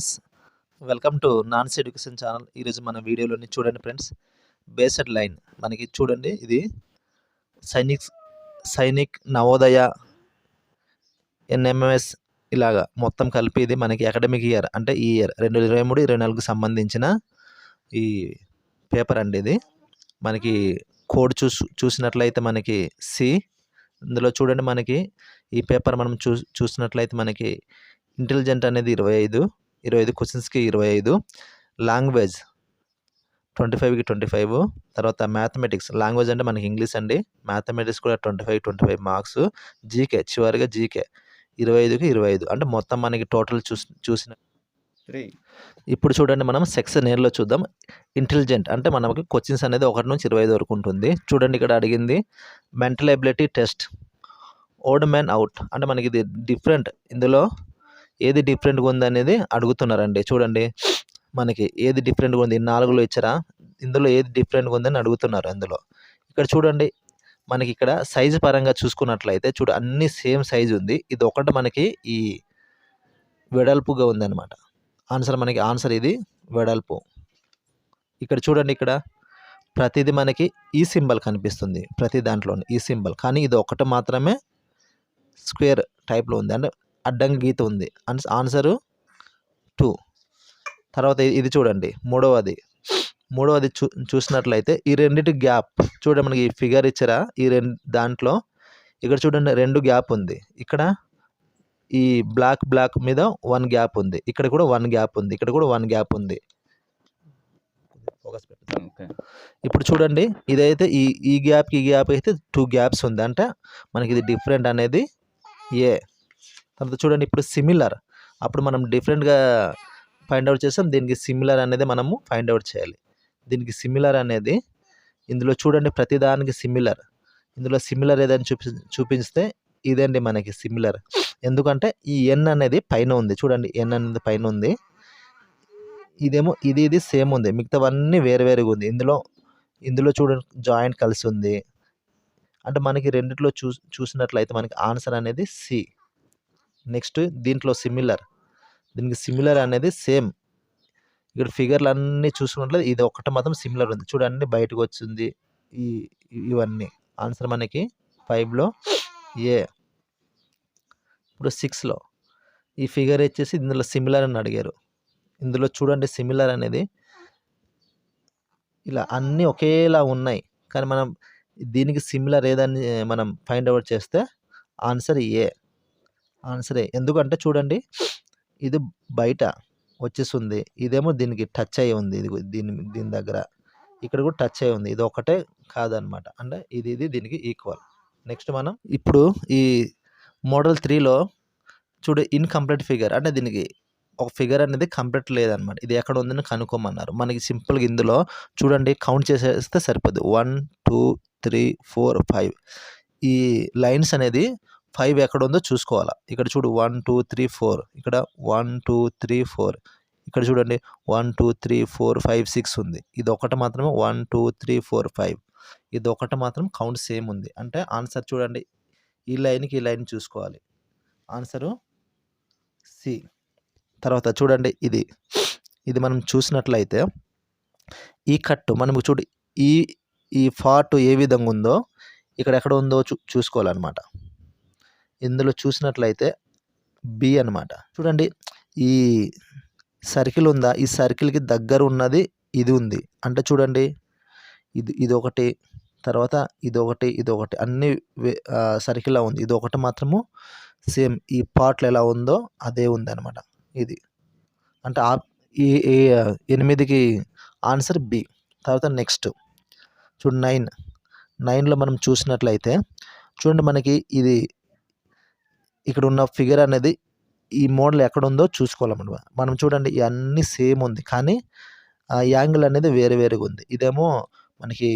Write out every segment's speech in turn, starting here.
Friends. Welcome to naans education channel. ఈరోజు మన వీడియోలోని చూడండి ఫ్రెండ్స్ బేసడ్ లైన్. మనకి చూడండి ఇది సైనిక్ సైనిక్ నవోదయ ఎన్ఎంఎస్ ఇలాగా మొత్తం కలిపి ఇది మనకి అకాడమిక్ ఇయర్ అంటే ఈ ఇయర్ రెండు ఇరవై మూడు ఇరవై నాలుగు సంబంధించిన ఈ పేపర్ అండి ఇది. మనకి కోడ్ చూ చూసినట్లయితే మనకి సి ఇందులో చూడండి మనకి ఈ పేపర్ మనం చూ చూసినట్లయితే మనకి ఇంటెలిజెంట్ అనేది ఇరవై ఐదు ఇరవై ఐదు క్వశ్చన్స్కి ఇరవై ఐదు. లాంగ్వేజ్ ట్వంటీ ఫైవ్కి ట్వంటీ ఫైవ్ తర్వాత మ్యాథమెటిక్స్ లాంగ్వేజ్ అంటే మనకి ఇంగ్లీష్ అండి. మ్యాథమెటిక్స్ కూడా twenty five twenty five marks GK చివరిగా జీకే ఇరవై ఐదుకి ఇరవై ఐదు. అంటే మొత్తం మనకి టోటల్ చూసి చూసిన ఇప్పుడు చూడండి మనం సెక్షన్ నేర్లో చూద్దాం. ఇంటెలిజెంట్ అంటే మనకి క్వశ్చన్స్ అనేది ఒకటి నుంచి ఇరవై ఐదు వరకు ఉంటుంది. చూడండి ఇక్కడ అడిగింది. Mental ability test old man out అంటే మనకి ఇది డిఫరెంట్ ఇందులో ఏది డిఫరెంట్గా ఉంది అనేది అడుగుతున్నారండి. చూడండి. మనకి ఏది డిఫరెంట్గా ఉంది? నాలుగులో ఇచ్చారా? ఇందులో ఏది డిఫరెంట్గా ఉందని అడుగుతున్నారు అందులో. ఇక్కడ చూడండి. మనకి ఇక్కడ సైజు పరంగా చూసుకున్నట్లయితే చూడు అన్ని సేమ్ సైజు ఉంది. ఇది ఒకటి మనకి ఈ వెడల్పుగా ఉందన్నమాట. ఆన్సర్ మనకి ఆన్సర్ ఇది వెడల్పు. ఇక్కడ చూడండి ఇక్కడ. ప్రతిదీ మనకి ఈ సింబల్ కనిపిస్తుంది. ప్రతి దాంట్లోని ఈ సింబల్ కానీ ఇది ఒకటి మాత్రమే స్క్వేర్ టైప్లో ఉంది. అంటే అడ్డంగా గీత ఉంది. ఆన్స్ ఆన్సరు టూ తర్వాత ఇది చూడండి. మూడవది. మూడవది చూ చూసినట్లయితే ఈ రెండింటి గ్యాప్ చూడండి మనకి ఈ ఫిగర్ ఇచ్చారా? ఈ రెండు దాంట్లో ఇక్కడ చూడండి రెండు గ్యాప్ ఉంది. ఇక్కడ ఈ బ్లాక్ బ్లాక్ మీద వన్ గ్యాప్ ఉంది. ఇక్కడ కూడా వన్ గ్యాప్ ఉంది. ఇక్కడ కూడా వన్ గ్యాప్ ఉంది. ఫోకస్ ఇప్పుడు చూడండి ఇదైతే ఈ ఈ గ్యాప్కి ఈ గ్యాప్ అయితే టూ గ్యాప్స్ ఉంది. అంటే మనకి ఇది డిఫరెంట్ అనేది ఏ తర్వాత చూడండి ఇప్పుడు సిమిలర్ అప్పుడు మనం డిఫరెంట్గా ఫైండ్ అవుట్ చేస్తాం దీనికి సిమిలర్ అనేది మనము ఫైండ్ అవుట్ చేయాలి. దీనికి సిమిలర్ అనేది ఇందులో చూడండి ప్రతిదానికి సిమిలర్ ఇందులో సిమిలర్ ఏదైనా చూపి చూపిస్తే ఇదండి మనకి సిమిలర్ ఎందుకంటే ఈ ఎన్ అనేది పైన ఉంది. చూడండి ఎన్ అనేది పైన ఉంది. ఇదేమో ఇది ఇది సేమ్ ఉంది. మిగతావన్నీ వేరు వేరుగా ఉంది. ఇందులో ఇందులో చూడండి జాయింట్ కలిసి ఉంది. అంటే మనకి రెండిట్లో చూ చూసినట్లయితే మనకి ఆన్సర్ అనేది సి నెక్స్ట్ దీంట్లో సిమిలర్ దీనికి సిమిలర్ అనేది సేమ్ ఇక్కడ ఫిగర్లు అన్నీ చూసుకున్నట్లయితే ఇది ఒకటి మాత్రం సిమిలర్ ఉంది. చూడండి బయటకు వచ్చింది. ఈ ఇవన్నీ. ఆన్సర్ మనకి ఫైవ్లో ఏ. ఇప్పుడు సిక్స్లో ఈ ఫిగర్ వచ్చేసి ఇందులో సిమిలర్ అని అడిగారు. ఇందులో చూడండి సిమిలర్ అనేది ఇలా అన్నీ ఒకేలా ఉన్నాయి. కానీ మనం దీనికి సిమిలర్ ఏదని మనం ఫైండ్ అవుట్ చేస్తే ఆన్సర్ ఏ. ఆన్సరే. ఎందుకంటే చూడండి ఇది బయట వచ్చేస్తుంది. ఇదేమో దీనికి టచ్ అయ్యి ఉంది. ఇది దీని దీని దగ్గర ఇక్కడ కూడా టచ్ అయ్యి ఉంది. ఇది ఒకటే కాదనమాట. అంటే ఇది ఇది దీనికి ఈక్వల్ నెక్స్ట్ మనం ఇప్పుడు ఈ మోడల్ త్రీలో చూడు ఇన్కంప్లీట్ ఫిగర్ అంటే దీనికి ఒక ఫిగర్ అనేది కంప్లీట్ లేదనమాట. ఇది ఎక్కడ ఉందని కనుక్కోమన్నారు. మనకి సింపుల్గా ఇందులో చూడండి కౌంట్ చేసేస్తే సరిపోదు one two three four five ఈ లైన్స్ అనేది ఫైవ్ ఎక్కడ ఉందో చూసుకోవాలా. ఇక్కడ చూడు వన్ టూ త్రీ ఫోర్ ఇక్కడ వన్ టూ త్రీ ఫోర్ ఇక్కడ చూడండి one two three four five six ఉంది. ఇది ఒకటి మాత్రమే one two three four five ఇది ఒకటి మాత్రం కౌంట్ సేమ్ ఉంది. అంటే ఆన్సర్ చూడండి. ఈ లైన్కి ఈ లైన్ చూసుకోవాలి. ఆన్సరు సి తర్వాత చూడండి ఇది. ఇది మనం చూసినట్లయితే ఈ కట్టు మనం చూడు ఈ ఈ ఫార్ట్ ఏ విధంగా ఉందో ఇక్కడ ఎక్కడ ఉందో చూ చూసుకోవాలన్నమాట. ఇందులో చూసినట్లయితే బి అన్నమాట. చూడండి ఈ సర్కిల్ ఉందా? ఈ సర్కిల్కి దగ్గర ఉన్నది ఇది ఉంది. అంటే చూడండి ఇది ఇదొకటి తర్వాత ఇదొకటి ఇదొకటి ఇది ఒకటి అన్ని సర్కిల్లా ఉంది. ఇది ఒకటి మాత్రము సేమ్ ఈ పార్ట్లు ఎలా ఉందో అదే ఉంది అనమాట ఇది. అంటే ఆ ఈ ఈ ఎనిమిదికి ఆన్సర్ బి తర్వాత నెక్స్ట్. చూడు నైన్. నైన్లో మనం చూసినట్లయితే చూడండి మనకి ఇది ఇక్కడ ఉన్న ఫిగర్ అనేది ఈ మోడల్ ఎక్కడ ఉందో చూసుకోవాలన్నమాట. మనం చూడండి ఇవన్నీ సేమ్ ఉంది. కానీ ఆ యాంగిల్ అనేది వేరే వేరేగా ఉంది. ఇదేమో మనకి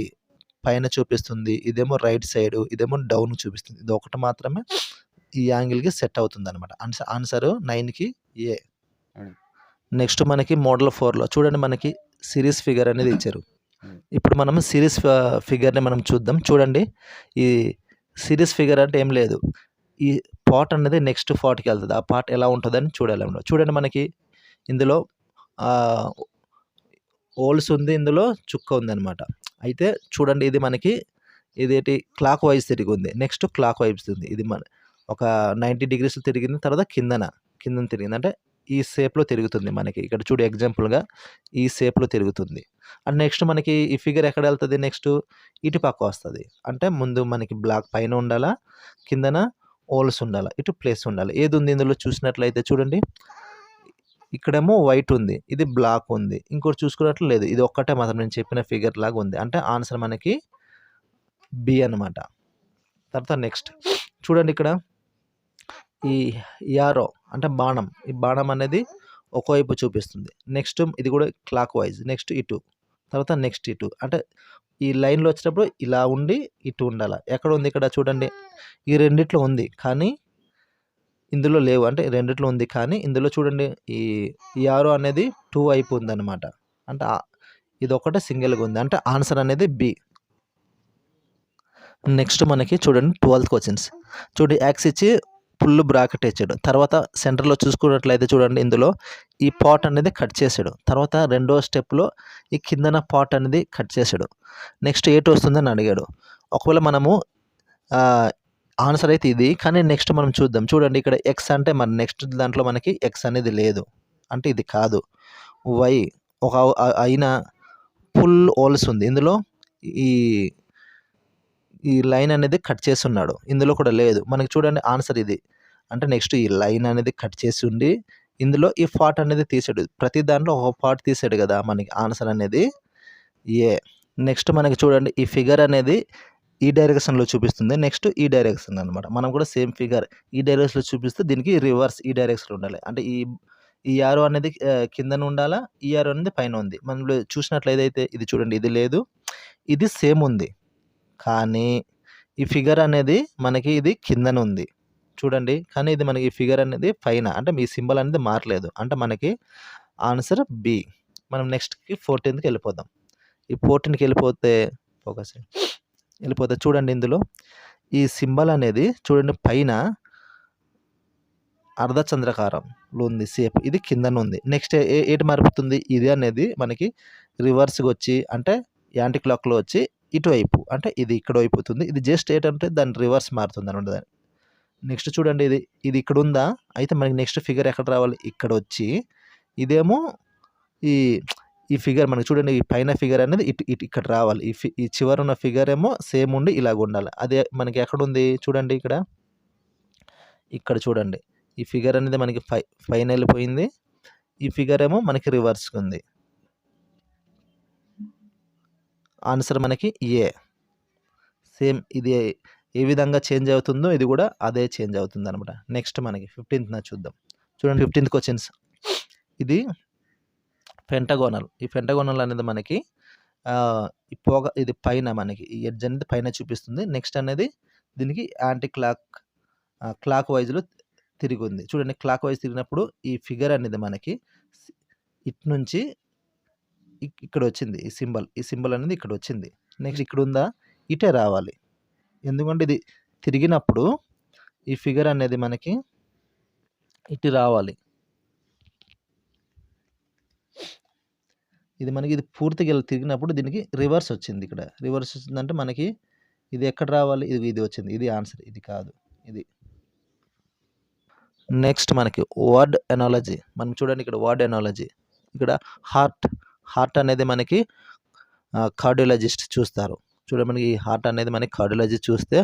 పైన చూపిస్తుంది ఇదేమో రైట్ సైడ్ ఇదేమో డౌన్ చూపిస్తుంది. ఇది ఒకటి మాత్రమే ఈ యాంగిల్కి సెట్ అవుతుంది అనమాట ఆన్సర్ ఆన్సర్ నైన్కి ఏ. నెక్స్ట్ మనకి మోడల్ ఫోర్లో చూడండి మనకి సిరీస్ ఫిగర్ అనేది ఇచ్చారు. ఇప్పుడు మనం సిరీస్ ఫిగర్ని మనం చూద్దాం. చూడండి ఈ సిరీస్ ఫిగర్ అంటే ఏం లేదు. ఈ పార్ట్ అనేది నెక్స్ట్ పార్ట్కి వెళ్తుంది. ఆ పార్ట్ ఎలా ఉంటుందని చూడాలి అన్నమాట. చూడండి మనకి ఇందులో హోల్స్ ఉంది ఇందులో చుక్క ఉందన్నమాట. అయితే చూడండి ఇది మనకి ఇదేటి క్లాక్ వైజ్ తిరిగి ఉంది నెక్స్ట్ క్లాక్ వైజ్ ఉంది. ఇది మన ఒక నైంటీ డిగ్రీస్ తిరిగింది తర్వాత కిందన కిందన తిరిగింది. అంటే ఈ షేప్లో తిరుగుతుంది మనకి. ఇక్కడ చూడు ఎగ్జాంపుల్గా ఈ షేప్లో తిరుగుతుంది. అండ్ నెక్స్ట్ మనకి ఈ ఫిగర్ ఎక్కడ వెళ్తుంది? నెక్స్ట్ ఇటు పక్క వస్తుంది. అంటే ముందు మనకి బ్లాక్ పైన ఉండాలా కిందన ఓల్స్ ఉండాలి ఇటు ప్లేస్ ఉండాలి. ఏది ఉంది ఇందులో చూసినట్లయితే చూడండి. ఇక్కడేమో వైట్ ఉంది ఇది బ్లాక్ ఉంది. ఇంకోటి చూసుకున్నట్లు లేదు ఇది ఒక్కటే మాత్రం నేను చెప్పిన ఫిగర్ లాగా ఉంది. అంటే ఆన్సర్ మనకి బి అనమాట తర్వాత నెక్స్ట్. చూడండి ఇక్కడ. ఈ యారో అంటే బాణం. ఈ బాణం అనేది ఒకవైపు చూపిస్తుంది. నెక్స్ట్ ఇది కూడా క్లాక్ వైజ్ నెక్స్ట్ ఇటు. తర్వాత నెక్స్ట్ ఇటు. అంటే ఈ లైన్లో వచ్చినప్పుడు ఇలా ఉండి ఇటు ఉండాలి. ఎక్కడ ఉంది ఇక్కడ చూడండి. ఈ రెండిట్లో ఉంది. కానీ ఇందులో లేవు. అంటే రెండిట్లో ఉంది. కానీ ఇందులో చూడండి. ఈ ఈ ఆరో అనేది టూ అయిపోయింది అనమాట అంటే ఇది ఒకటే సింగిల్గా ఉంది. అంటే ఆన్సర్ అనేది బి. నెక్స్ట్ మనకి చూడండి ట్వెల్త్ క్వశ్చన్స్ చూడండి యాక్స్ ఇచ్చి ఫుల్ బ్రాకెట్ వేసాడు. తర్వాత సెంటర్లో చూసుకున్నట్లయితే చూడండి ఇందులో ఈ పాట్ అనేది కట్ చేసాడు. తర్వాత రెండో స్టెప్లో ఈ కిందన పాట్ అనేది కట్ చేసాడు. నెక్స్ట్ ఏటు వస్తుందని అడిగాడు. ఒకవేళ మనము ఆన్సర్ అయితే ఇది కానీ నెక్స్ట్ మనం చూద్దాం. చూడండి ఇక్కడ ఎక్స్ అంటే మన నెక్స్ట్ దాంట్లో మనకి ఎక్స్ అనేది లేదు. అంటే ఇది కాదు. వై ఒక అయిన ఫుల్ ఓల్స్ ఉంది. ఇందులో ఈ ఈ లైన్ అనేది కట్ చేసి ఉన్నాడు ఇందులో కూడా లేదు. మనకి చూడండి ఆన్సర్ ఇది. అంటే నెక్స్ట్ ఈ లైన్ అనేది కట్ చేసి ఉండి ఇందులో ఈ పార్ట్ అనేది తీసాడు. ప్రతి దాంట్లో ఒక పార్ట్ తీసాడు కదా మనకి ఆన్సర్ అనేది. ఏ నెక్స్ట్ మనకి చూడండి ఈ ఫిగర్ అనేది ఈ డైరెక్షన్లో చూపిస్తుంది. నెక్స్ట్ ఈ డైరెక్షన్ అనమాట మనం కూడా సేమ్ ఫిగర్ ఈ డైరెక్షన్లో చూపిస్తే దీనికి రివర్స్ ఈ డైరెక్షన్ ఉండాలి. అంటే ఈ ఈ ఆరో అనేది కిందన ఉండాలా? ఈ ఆరో అనేది పైన ఉంది. మనం చూసినట్లయితే ఇది చూడండి ఇది లేదు. ఇది సేమ్ ఉంది. కానీ ఈ ఫిగర్ అనేది మనకి ఇది కిందన ఉంది. చూడండి. కానీ ఇది మనకి ఫిగర్ అనేది పైన అంటే మీ సింబల్ అనేది మారలేదు. అంటే మనకి ఆన్సర్ బి. మనం నెక్స్ట్కి ఫోర్టీన్త్కి వెళ్ళిపోదాం. ఈ ఫోర్టీన్కి వెళ్ళిపోతే ఫోకస్ వెళ్ళిపోతే చూడండి ఇందులో. ఈ సింబల్ అనేది చూడండి పైన అర్ధచంద్రకారంలో ఉంది. సేపు. ఇది కిందన ఉంది. నెక్స్ట్ ఏ ఏటి మారుతుంది ఇది అనేది మనకి రివర్స్గా వచ్చి అంటే యాంటీ క్లాక్లో వచ్చి ఇటువైపు. అంటే ఇది ఇక్కడ అయిపోతుంది ఇది జస్ట్ ఏంటంటే దాని రివర్స్ మారుతుంది అనమాట నెక్స్ట్ చూడండి ఇది ఇది ఇక్కడ ఉందా అయితే మనకి నెక్స్ట్ ఫిగర్ ఎక్కడ రావాలి? ఇక్కడ వచ్చి ఇదేమో ఈ ఈ ఫిగర్ మనకి చూడండి ఈ పైన ఫిగర్ అనేది ఇటు ఇటు ఇక్కడ రావాలి. ఈ ఫి ఈ చివర ఉన్న ఫిగర్ ఏమో సేమ్ ఉండి ఇలాగ ఉండాలి. అదే మనకి ఎక్కడ ఉంది చూడండి ఇక్కడ. ఇక్కడ చూడండి. ఈ ఫిగర్ అనేది మనకి పై పైన వెళ్ళిపోయింది ఈ ఫిగర్ ఏమో మనకి రివర్స్కి ఉంది. ఆన్సర్ మనకి ఏ. సేమ్ ఇది ఏ విధంగా చేంజ్ అవుతుందో ఇది కూడా అదే చేంజ్ అవుతుంది అనమాట నెక్స్ట్ మనకి ఫిఫ్టీన్త్న చూద్దాం. చూడండి ఫిఫ్టీన్త్ క్వశ్చన్స్. ఇది పెంటగోనల్. ఈ పెంటగోనల్ అనేది మనకి పొగ పోగ ఇది పైన మనకి ఈ ఎడ్జ్ అనేది పైన చూపిస్తుంది. నెక్స్ట్ అనేది దీనికి యాంటీ క్లాక్ క్లాక్ వైజ్లో తిరిగి ఉంది. చూడండి క్లాక్ వైజ్ తిరిగినప్పుడు ఈ ఫిగర్ అనేది మనకి ఇటు నుంచి ఇక్కడ వచ్చింది. ఈ సింబల్ ఈ సింబల్ అనేది ఇక్కడ వచ్చింది. నెక్స్ట్ ఇక్కడ ఉందా? ఇటే రావాలి. ఎందుకంటే ఇది తిరిగినప్పుడు ఈ ఫిగర్ అనేది మనకి ఇటు రావాలి. ఇది మనకి ఇది పూర్తిగా తిరిగినప్పుడు దీనికి రివర్స్ వచ్చింది ఇక్కడ. రివర్స్ వచ్చిందంటే మనకి ఇది ఎక్కడ రావాలి? ఇది ఇది వచ్చింది. ఇది ఆన్సర్. ఇది కాదు. ఇది. నెక్స్ట్ మనకి వర్డ్ ఎనాలజీ. మనం చూడండి ఇక్కడ వర్డ్ ఎనాలజీ. ఇక్కడ హార్ట్ హార్ట్ అనేది మనకి కార్డియాలజిస్ట్ చూస్తారు. చూడండి మనకి హార్ట్ అనేది మనకి కార్డియాలజీ చూస్తే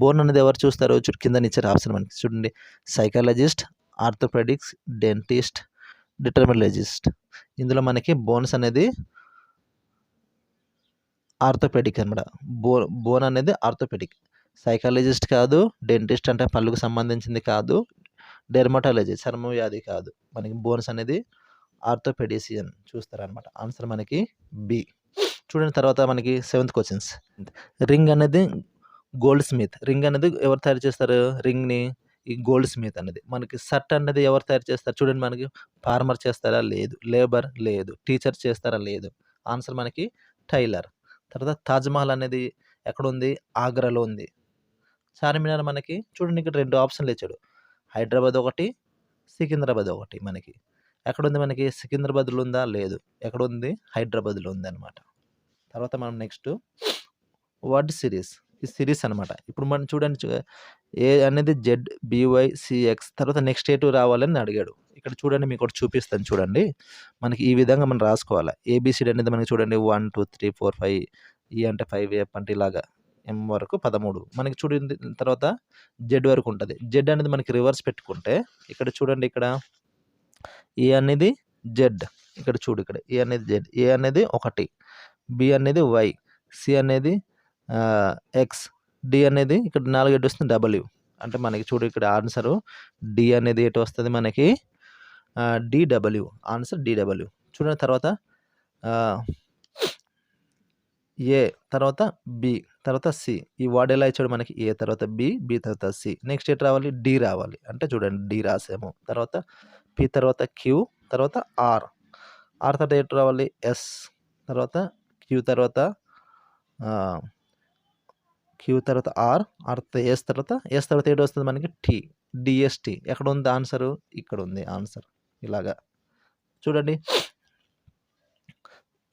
బోన్ అనేది ఎవరు చూస్తారు చుట్టూ కింద ఇచ్చారు ఆప్షన్ మనకి చూడండి. సైకాలజిస్ట్ ఆర్థోపెడిక్స్ డెంటిస్ట్ డిటర్మినాలజిస్ట్ ఇందులో మనకి బోన్స్ అనేది ఆర్థోపెడిక్ అనమాట బో బోన్ అనేది ఆర్థోపెడిక్ సైకాలజిస్ట్ కాదు డెంటిస్ట్ అంటే పళ్ళుకు సంబంధించింది కాదు డెర్మటాలజీ చర్మ వ్యాధి కాదు. మనకి బోన్స్ అనేది ఆర్థోపెడిసియన్ చూస్తారనమాట ఆన్సర్ మనకి బి చూడండి తర్వాత మనకి సెవెంత్ క్వశ్చన్స్. రింగ్ అనేది గోల్డ్ స్మిత్. రింగ్ అనేది ఎవరు తయారు చేస్తారు? రింగ్ని ఈ గోల్డ్ స్మిత్ అనేది మనకి షర్ట్ అనేది ఎవరు తయారు చేస్తారు? చూడండి మనకి ఫార్మర్ చేస్తారా? లేదు. లేబర్ లేదు. టీచర్ చేస్తారా? లేదు. ఆన్సర్ మనకి టైలర్. తర్వాత తాజ్మహల్ అనేది ఎక్కడ ఉంది ఆగ్రాలో ఉంది. చార్మినార్ మనకి చూడండి ఇక్కడ రెండు ఆప్షన్లు ఇచ్చాడు. హైదరాబాద్ ఒకటి సికింద్రాబాద్ ఒకటి మనకి. ఎక్కడుంది మనకి? సికింద్రాబాద్‌లో ఉందా? లేదు. ఎక్కడుంది? హైదరాబాద్‌లో ఉందన్నమాట. తర్వాత మనం నెక్స్ట్ వర్డ్ సిరీస్. ఈ సిరీస్ అనమాట. ఇప్పుడు మనం చూడండి ఏ అనేది జెడ్, బీవై, సీఎక్స్ తర్వాత నెక్స్ట్ ఏటు రావాలని అడిగాడు. ఇక్కడ చూడండి మీకు ఒకటి చూపిస్తాను చూడండి. మనకి ఈ విధంగా మనం రాసుకోవాలి ఏబిసిడి అనేది మనకి చూడండి 1, 2, 3, 4, 5 ఈ అంటే ఫైవ్ ఎఫ్ అంటే ఇలాగా ఎం వరకు 13 మనకి చూడండి తర్వాత జెడ్ వరకు ఉంటుంది జెడ్ అనేది మనకి రివర్స్ పెట్టుకుంటే ఇక్కడ చూడండి ఇక్కడ ఏ అనేది జెడ్. ఇక్కడ చూడు ఇక్కడ ఏ అనేది జెడ్. ఏ అనేది ఒకటి బి అనేది వై. సి అనేది ఎక్స్. డి అనేది ఇక్కడ నాలుగు ఎటు వస్తుంది డబ్ల్యూ. అంటే మనకి చూడు ఇక్కడ ఆన్సరు డి అనేది ఎటు వస్తుంది మనకి డిడబ్ల్యూ ఆన్సర్ డిడబ్ల్యూ చూడండి తర్వాత ఏ తర్వాత బి తర్వాత సి. ఈ వర్డ్ ఎలా ఇచ్చాడు మనకి ఏ తర్వాత బి, బి తర్వాత సి. నెక్స్ట్ ఎటు రావాలి? డి రావాలి. అంటే చూడండి డి రాసాము. తర్వాత పి తర్వాత క్యూ తర్వాత ఆర్. ఆర్ తర్వాత ఎటు రావాలి? ఎస్. తర్వాత క్యూ తర్వాత క్యూ తర్వాత ఆర్. ఆర్ తర్వాత ఎస్ తర్వాత ఎస్ తర్వాత ఏడు వస్తుంది మనకి టీ. ఉంది ఆన్సర్ ఆన్సరు? ఇక్కడుంది ఆన్సర్. ఇలాగా. చూడండి.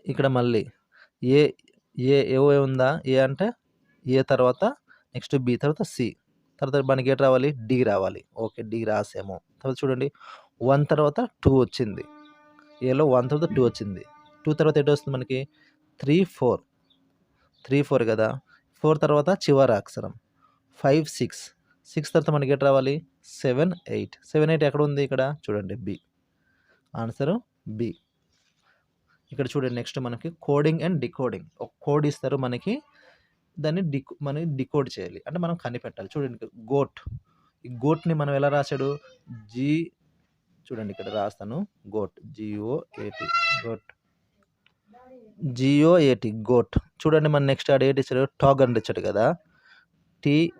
ఇక్కడ మళ్ళీ ఏ ఏ ఏ ఉందా? ఏ అంటే ఏ తర్వాత నెక్స్ట్ బి తర్వాత సి. తర్వాత మనకి ఏటి రావాలి? డి రావాలి. ఓకే. డి రాసాము. తర్వాత చూడండి వన్ తర్వాత టూ వచ్చింది. ఏలో వన్ తర్వాత టూ వచ్చింది. టూ తర్వాత ఎటు వస్తుంది మనకి త్రీ ఫోర్ త్రీ ఫోర్ కదా ఫోర్ తర్వాత చివరి అక్షరం 5, 6. 6 తర్వాత మనకి ఎటు రావాలి? 7, 8. 7, 8 ఎక్కడుంది ఇక్కడ? చూడండి బి. Answer B. ఇక్కడ చూడండి నెక్స్ట్ మనకి కోడింగ్ అండ్ డికోడింగ్ ఒక కోడ్ ఇస్తారు మనకి. దాన్ని డిక్ మనకి డికోడ్ చేయాలి. అంటే మనం కనిపెట్టాలి. చూడండి గోట్. ఈ గోట్‌ని మనం ఎలా రాసాడు? జీ చూడండి ఇక్కడ రాస్తాను. Goat. G O A T goat. G O A T goat. చూడండి మన నెక్స్ట్ ఆడ ఏటి ఇచ్చాడు? టాగ్ అని ఇచ్చాడు కదా! టిఓఏజి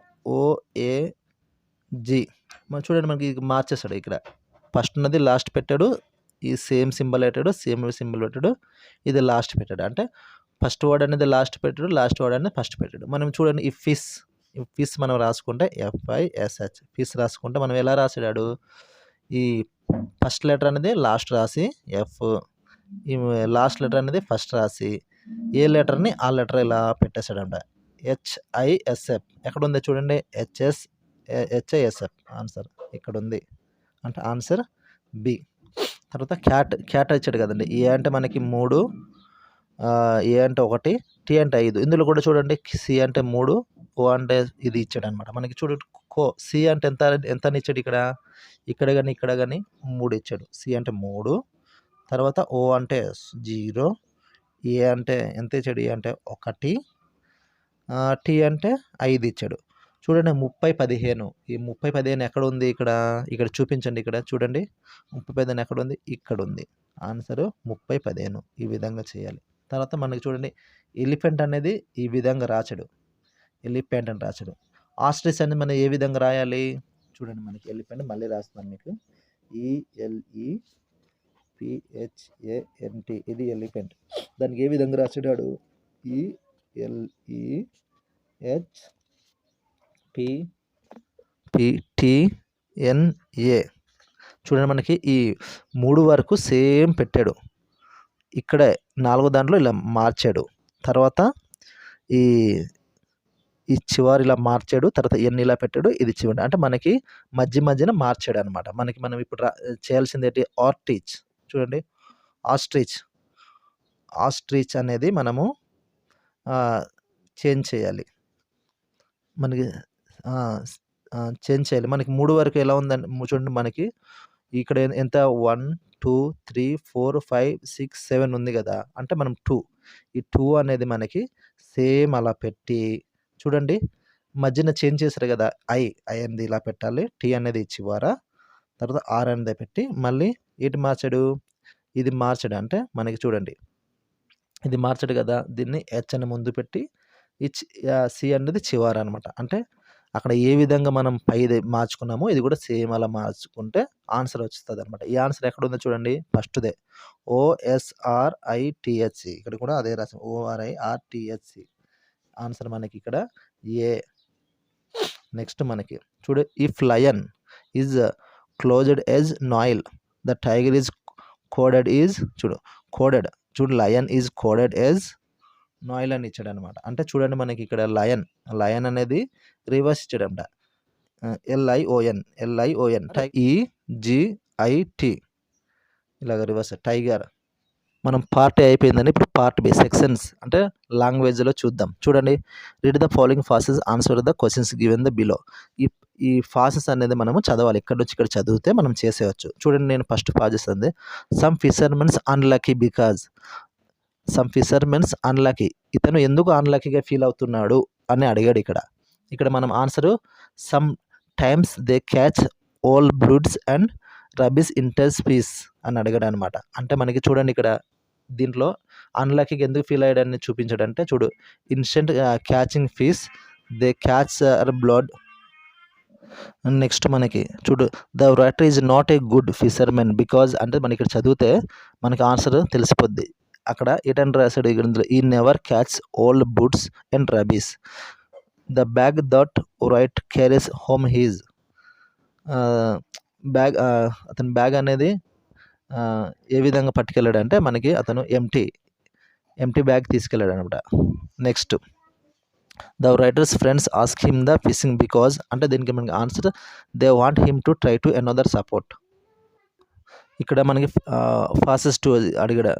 మనం చూడండి మనకి మార్చేస్తాడు ఇక్కడ. ఫస్ట్ ఉన్నది లాస్ట్ పెట్టాడు. ఈ సేమ్ సింబల్ పెట్టాడు. సేమ్ సింబల్ పెట్టాడు. ఇది లాస్ట్ పెట్టాడు. అంటే ఫస్ట్ వర్డ్ అనేది లాస్ట్ పెట్టాడు. లాస్ట్ వర్డ్ అనేది ఫస్ట్ పెట్టాడు. మనం చూడండి ఈ ఫిస్ ఈ ఫిస్ మనం రాసుకుంటే ఎఫ్ఐఎస్‌హెచ్ ఫిస్ రాసుకుంటే మనం ఎలా రాసాడాడు? ఈ ఫస్ట్ లెటర్ అనేది లాస్ట్ రాసి ఎఫ్. ఈ లాస్ట్ లెటర్ అనేది ఫస్ట్ రాసి ఏ లెటర్‌ని ఆ లెటర్ ఇలా పెట్టేశాడంట హెచ్ఐఎస్ఎఫ్ ఎక్కడ ఉంది చూడండి. హెచ్ఎస్ హెచ్ఐఎస్ఎఫ్ ఆన్సర్ ఇక్కడ ఉంది అంటే ఆన్సర్ బి. తర్వాత క్యాట్. క్యాట్ ఇచ్చాడు కదండి ఏ అంటే మనకి మూడు ఏ అంటే ఒకటి టీ అంటే ఐదు ఇందులో కూడా చూడండి సి అంటే మూడు ఓ అంటే ఇది ఇచ్చాడు అనమాట మనకి చూడు కో సి అంటే ఎంత ఎంత ఇచ్చాడు ఇక్కడ? ఇక్కడ కానీ ఇక్కడ కానీ మూడు ఇచ్చాడు. సి అంటే మూడు తర్వాత ఓ అంటే జీరో ఏ అంటే ఎంత ఇచ్చాడు? ఏ అంటే ఒకటి టీ అంటే ఐదు ఇచ్చాడు. చూడండి 30, 15 ఈ ముప్పై పదిహేను ఎక్కడ ఉంది ఇక్కడ? ఇక్కడ చూపించండి ఇక్కడ చూడండి. 30, 15 ఎక్కడుంది? ఇక్కడుంది. ఆన్సరు 30, 15 ఈ విధంగా చేయాలి. తర్వాత మనకి చూడండి ఎలిఫెంట్ అనేది ఈ విధంగా రాచడు ఎలిఫెంట్ అని రాచడు ఆస్ట్రిస్ అనేది మనం ఏ విధంగా రాయాలి? చూడండి మనకి ఎలిఫెంట్ మళ్ళీ రాస్తున్నాను మీకు. ఈఎల్ఈ పిహెచ్ఏఎన్టీ ఇది ఎలిఫెంట్. దానికి ఏ విధంగా రాసాడాడు? ఈఎల్ఈ హెచ్ పి పిటిఎన్ఏ చూడండి మనకి ఈ మూడు వరకు సేమ్ పెట్టాడు. ఇక్కడే నాలుగో దాంట్లో ఇలా మార్చాడు. తర్వాత ఈ ఈ చివరి ఇలా మార్చాడు. తర్వాత ఎన్ని ఇలా పెట్టాడు. ఇది చివరి అంటే మనకి మధ్య మధ్యన మార్చాడు అనమాట మనకి మనం ఇప్పుడు రా చేయాల్సిందేంటి? ఆర్టిచ్ చూడండి. ఆస్ట్రిచ్. ఆస్ట్రిచ్ అనేది మనము చేంజ్ చేయాలి. మనకి చేంజ్ చేయాలి. మనకి మూడు వరకు ఎలా ఉందండి చూడండి మనకి ఇక్కడ ఎంత 1, 2, 3, 4, 5, 6, 7 ఉంది కదా అంటే మనం టూ ఈ టూ అనేది మనకి సేమ్ అలా పెట్టి చూడండి మధ్యన చేంజ్ చేశారు కదా ఐ ఐ అనేది ఇలా పెట్టాలి. టీ అనేది ఇచ్చి ద్వారా తర్వాత ఆర్ అనేది పెట్టి మళ్ళీ ఏటి మార్చాడు? ఇది మార్చాడు. అంటే మనకి చూడండి. ఇది మార్చాడు కదా దీన్ని హెచ్ అని ముందు పెట్టి ఈ చి సి అనేది చివర అనమాట. అంటే అక్కడ ఏ విధంగా మనం పై మార్చుకున్నామో ఇది కూడా సేమ్ అలా మార్చుకుంటే ఆన్సర్ వస్తదనమాట. ఈ ఆన్సర్ ఎక్కడ ఉందో చూడండి ఫస్ట్‌దే ఓఎస్ఆర్ఐటిహెచ్సి ఇక్కడ కూడా అదే రాసి ఓఆర్ఐఆర్టిహెచ్సి ఆన్సర్ మనకి ఇక్కడ ఏ. నెక్స్ట్ మనకి చూడు if lion is closed as nail the tiger is coded is చూడు కోడెడ్ చూడు lion is coded as nail అని ఇచ్చాడు అనమాట అంటే చూడండి మనకి ఇక్కడ లయన్ లయన్ అనేది రివర్స్ ఇచ్చాడంట. ఎల్ఐఓఎన్ ఎల్ఐఓఎన్ టై ఈ జిఐటి ఇలాగ రివర్స్ టైగర్ మనం పార్ట్ ఏ అయిపోయిందని ఇప్పుడు పార్ట్ బి సెక్షన్స్ అంటే లాంగ్వేజ్లో చూద్దాం. చూడండి. Read the following passages answer the questions given the below ఈ ఈ ఫాసెస్ అనేది మనము చదవాలి. ఇక్కడ నుంచి ఇక్కడ చదివితే మనం చేసేయచ్చు. చూడండి నేను ఫస్ట్ ఫాజెస్ అంది some fishermen's unlucky because some fishermen's unlucky ఇతను ఎందుకు అన్లకీగా ఫీల్ అవుతున్నాడు అని అడిగాడు ఇక్కడ. ఇక్కడ మనం answer some times they catch old boots and rubbish inter స్పీస్ అని అడిగాడు అనమాట అంటే మనకి చూడండి ఇక్కడ దీంట్లో అన్లక్కీగా ఎందుకు ఫీల్ అయ్యాడని చూపించాడంటే చూడు instead catching fish they catch blood next మనకి చూడు the writer is not a good fishermen because అంటే మనకి ఇక్కడ చదివితే మనకి ఆన్సర్ తెలిసిపోద్ది. అక్కడ ఏటని రాశాడు ఇందులో ఈ never catch old boots and rubbish the bag that right carries home his bag అతని బ్యాగ్ అనేది ఏ విధంగా పట్టుకెళ్ళాడంటే మనకి అతను ఎంటీ ఎంటీ బ్యాగ్ తీసుకెళ్ళాడు అనమాట next the writers friends ask him the fishing because అంటే దీనికి మనకి answer they want him to try to another support ఇక్కడ మనకి ఫాసెస్ట్ అడిగాడు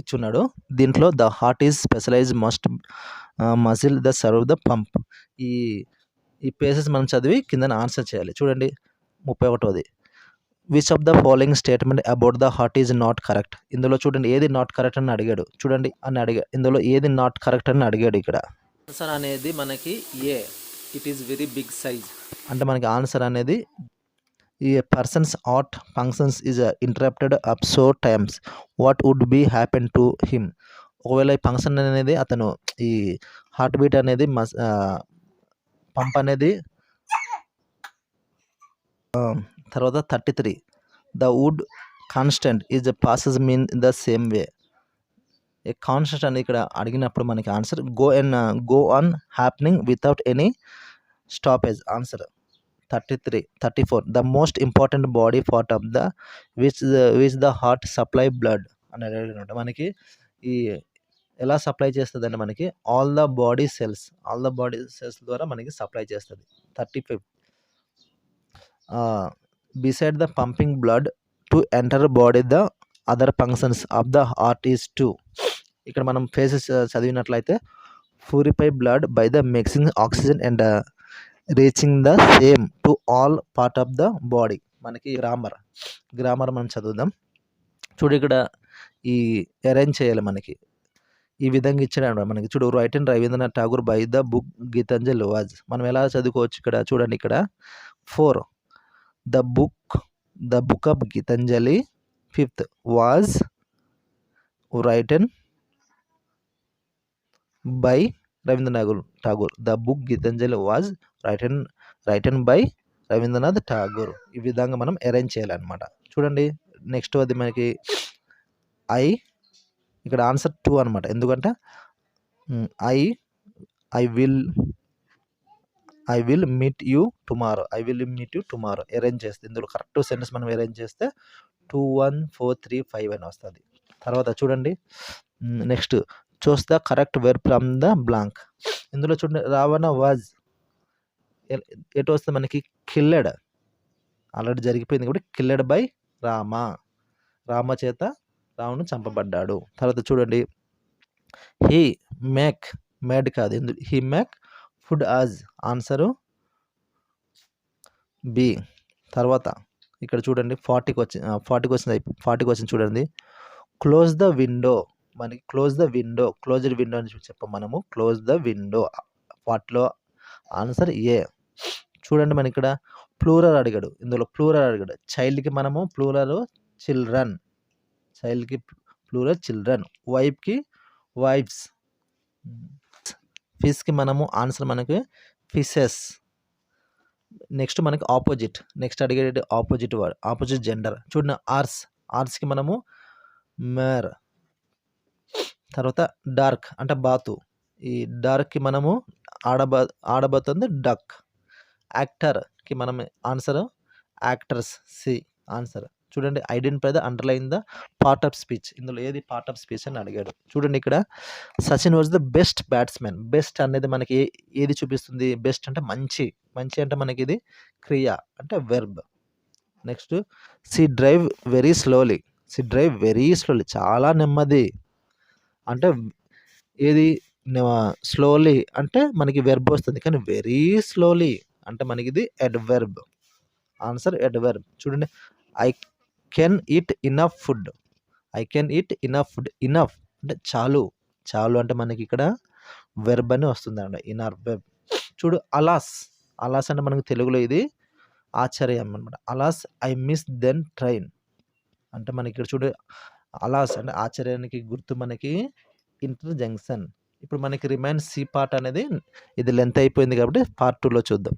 ఇచ్చున్నాడు. దీంట్లో the heart is specialize must muscle the serve the pump ఈ ఈ పేసెస్ మనం చదివి కింద ఆన్సర్ చేయాలి. చూడండి ముప్పై ఒకటోది. Which of the following statement about the heart is not correct ఇందులో చూడండి ఏది నాట్ కరెక్ట్ అని అడిగాడు. చూడండి అని అడిగా ఇందులో ఏది నాట్ కరెక్ట్ అని అడిగాడు ఇక్కడ. ఆన్సర్ అనేది మనకి A it is very big size అంటే మనకి ఆన్సర్ అనేది ఈ persons heart functions is interrupted up so times what would be happen to him ఒకవేళ ఈ ఫంక్షన్ అనేది అతను ఈ హార్ట్ బీట్ అనేది మస్ పంప్ అనేది తర్వాత thirty three. The would constant is passes mean the same way. A constant అని ఇక్కడ అడిగినప్పుడు మనకి answer go and go on happening without any stoppage answer. Thirty three thirty four. The most important body part of the which which the heart supply blood అని అడిగినట్టు. మనకి ఈ ఎలా supply చేస్తుందంటే మనకి? All the body cells all the body cells ద్వారా మనకి supply చేస్తుంది. Thirty five beside the pumping blood to enter body the other functions of the heart is to ఇక్కడ మనం ఫేసెస్ చదివినట్లయితే purify blood by the mixing oxygen and reaching the same to all part of the body మనకి grammar grammar మనం చదువుదాం. చూడు ఇక్కడ ఈ arrange చేయాలి మనకి. ఈ విధంగా ఇచ్చాడు మనకి. చూడు right and Rabindranath Tagore by the book Gitanjali was మనం ఎలా చదువుకోవచ్చు ఇక్కడ? చూడండి ఇక్కడ. Four the book the book of Gitanjali. Fifth was written by Rabindranath Tagore. The book Gitanjali was written written by Rabindranath Tagore. ఈ విధంగా మనం arrange చేయాలన్నమాట. చూడండి నెక్స్ట్ అది మనకి ఐ ఇక్కడ ఆన్సర్ టూ అనమాట ఎందుకంటే I I will I will meet you tomorrow. I will meet you tomorrow. Arrange చేస్తే ఇందులో కరెక్ట్ సెంటెన్స్ మనం అరేంజ్ చేస్తే two one four three five అని వస్తుంది. తర్వాత చూడండి. Next choose the correct verb from the blank. ఇందులో చూడండి రావణ వాజ్ ఎటు వస్తే మనకి? కిల్లెడ్. ఆల్రెడీ జరిగిపోయింది కాబట్టి కిల్లెడ్ బై రామ. రామ చేత రావణు చంపబడ్డాడు. తర్వాత చూడండి. హీ మేక్ మేడ్ కాదు. ఇందు he make food as answer B. తర్వాత ఇక్కడ చూడండి ఫార్టీకి వచ్చి ఫార్టీకి వచ్చింది ఫార్టీకి వచ్చింది చూడండి. క్లోజ్ ద విండో మనకి close the window closed window అని చెప్పాం మనము. క్లోజ్ ద విండో వాటిలో ఆన్సర్ ఏ. చూడండి మన ఇక్కడ ప్లూరల్ అడిగాడు. ఇందులో ప్లూరల్ అడిగాడు. చైల్డ్కి మనము ప్లూరల్ చిల్డ్రన్. చైల్డ్కి ప్లూరల్ చిల్డ్రన్. వైఫ్కి వైఫ్స్. ఫిష్కి మనము ఆన్సర్ మనకి ఫిషెస్. నెక్స్ట్ మనకి ఆపోజిట్. నెక్స్ట్ అడిగేది ఆపోజిట్ వర్డ్ ఆపోజిట్ జెండర్. చూడండి ఆర్స్. ఆర్స్కి మనము మేర్. తర్వాత డార్క్ అంటే బాతు. ఈ డార్క్కి మనము ఆడబా ఆడబోతుంది డక్. యాక్టర్కి మనం ఆన్సర్ యాక్టర్స్. C answer. చూడండి identify the underline the part of speech ఇందులో ఏది పార్ట్ ఆఫ్ స్పీచ్ అని అడిగాడు. చూడండి ఇక్కడ Sachin was the best batsmen best అనేది మనకి ఏ- ఏది చూపిస్తుంది? బెస్ట్ అంటే మంచి. మంచి అంటే మనకి ఇది క్రియ అంటే verb next C drive very slowly C drive very slowly చాలా నెమ్మది. అంటే ఏది? స్లోలీ అంటే మనకి వెర్బ్ వస్తుంది. కానీ వెరీ స్లోలీ అంటే మనకి ఇది ఎడ్వెర్బ్ ఆన్సర్ ఎడ్వెర్బ్ చూడండి I can eat enough food. I can eat enough food. Enough అంటే చాలు. చాలు అంటే మనకి ఇక్కడ వెర్బ్ అని వస్తుంది అండి ఇనర్ వెబ్ చూడు అలాస్. అలాస్ అంటే మనకు తెలుగులో ఇది ఆశ్చర్యం అనమాట alas I miss then train. అంటే మనకి ఇక్కడ చూడు అలాస్ అంటే ఆశ్చర్యానికి గుర్తు మనకి ఇంటర్ జంక్షన్. ఇప్పుడు మనకి రిమైన్ సి పార్ట్ అనేది ఇది లెంత్ అయిపోయింది కాబట్టి పార్ట్ టూలో చూద్దాం.